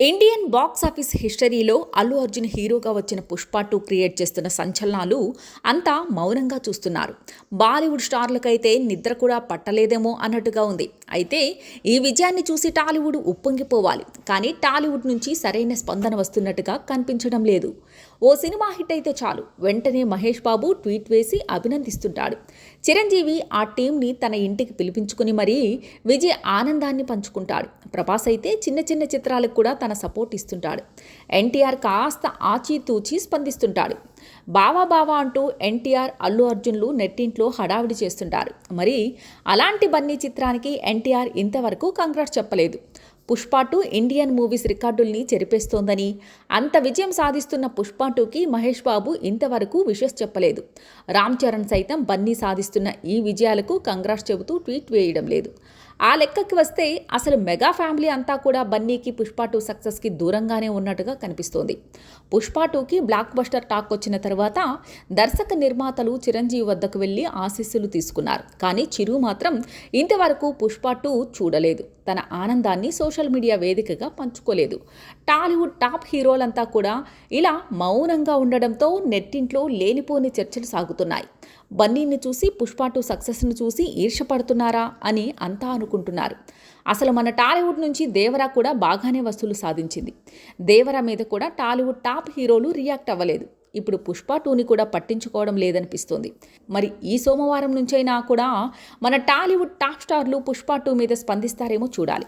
Indian box office హిస్టరీలో అల్లు అర్జున్ హీరోగా వచ్చిన పుష్ప టూ క్రియేట్ చేస్తున్న సంచలనాలు అంతా మౌనంగా చూస్తున్నారు. బాలీవుడ్ స్టార్లకైతే నిద్ర కూడా పట్టలేదేమో అన్నట్టుగా ఉంది. అయితే ఈ విజయాన్ని చూసి టాలీవుడ్ ఉప్పొంగిపోవాలి. కానీ టాలీవుడ్ నుంచి సరైన స్పందన వస్తున్నట్టుగా కనిపించడం లేదు. ఓ సినిమా హిట్ అయితే చాలు. వెంటనే మహేష్ బాబు ట్వీట్ వేసి అభినందిస్తుంటాడు. చిరంజీవి ఆ టీంని తన ఇంటికి పిలిపించుకుని మరీ విజయ్ ఆనందాన్ని పంచుకుంటాడు. ప్రభాస్ అయితే చిన్న చిన్న చిత్రాలకు కూడా తన సపోర్ట్ ఇస్తుంటాడు. ఎన్టీఆర్ కాస్త ఆచితూచి స్పందిస్తుంటాడు. బావా బావా అంటూ ఎన్టీఆర్ అల్లు అర్జున్లు నెట్టింట్లో హడావిడి చేస్తుంటారు. మరి అలాంటి బన్నీ చిత్రానికి ఎన్టీఆర్ ఇంతవరకు కంగ్రాట్ చెప్పలేదు. పుష్ప టూ ఇండియన్ మూవీస్ రికార్డుల్ని చెరిపేస్తోందని. అంత విజయం సాధిస్తున్న పుష్ప టూకి మహేష్ బాబు ఇంతవరకు విషస్ చెప్పలేదు. రామ్ చరణ్ సైతం బన్నీ సాధిస్తున్న ఈ విజయాలకు కంగ్రాస్ చెబుతూ ట్వీట్ వేయడం లేదు. ఆ లెక్కకి వస్తే అసలు మెగా ఫ్యామిలీ అంతా కూడా బన్నీకి పుష్ప టూ సక్సెస్కి దూరంగానే ఉన్నట్టుగా కనిపిస్తోంది. పుష్ప టూకి బ్లాక్ బస్టర్ టాక్ వచ్చిన తర్వాత దర్శక నిర్మాతలు చిరంజీవి వద్దకు వెళ్ళి ఆశీస్సులు తీసుకున్నారు. కానీ చిరు మాత్రం ఇంతవరకు పుష్ప టూ చూడలేదు. తన ఆనందాన్ని సోషల్ మీడియా వేదికగా పంచుకోలేదు. టాలీవుడ్ టాప్ హీరోలంతా కూడా ఇలా మౌనంగా ఉండడంతో నెట్టింట్లో లేనిపోని చర్చలు సాగుతున్నాయి. బన్నీని చూసి పుష్ప టూ సక్సెస్ను చూసి ఈర్షపడుతున్నారా అని అంతా అనుకుంటున్నారు. అసలు మన టాలీవుడ్ నుంచి దేవరా కూడా బాగానే వసూలు సాధించింది. దేవరా మీద కూడా టాలీవుడ్ టాప్ హీరోలు రియాక్ట్ అవ్వలేదు. ఇప్పుడు పుష్ప టూని కూడా పట్టించుకోవడం లేదనిపిస్తోంది. మరి ఈ సోమవారం నుంచైనా కూడా మన టాలీవుడ్ టాప్ స్టార్లు పుష్ప టూ మీద స్పందిస్తారేమో చూడాలి.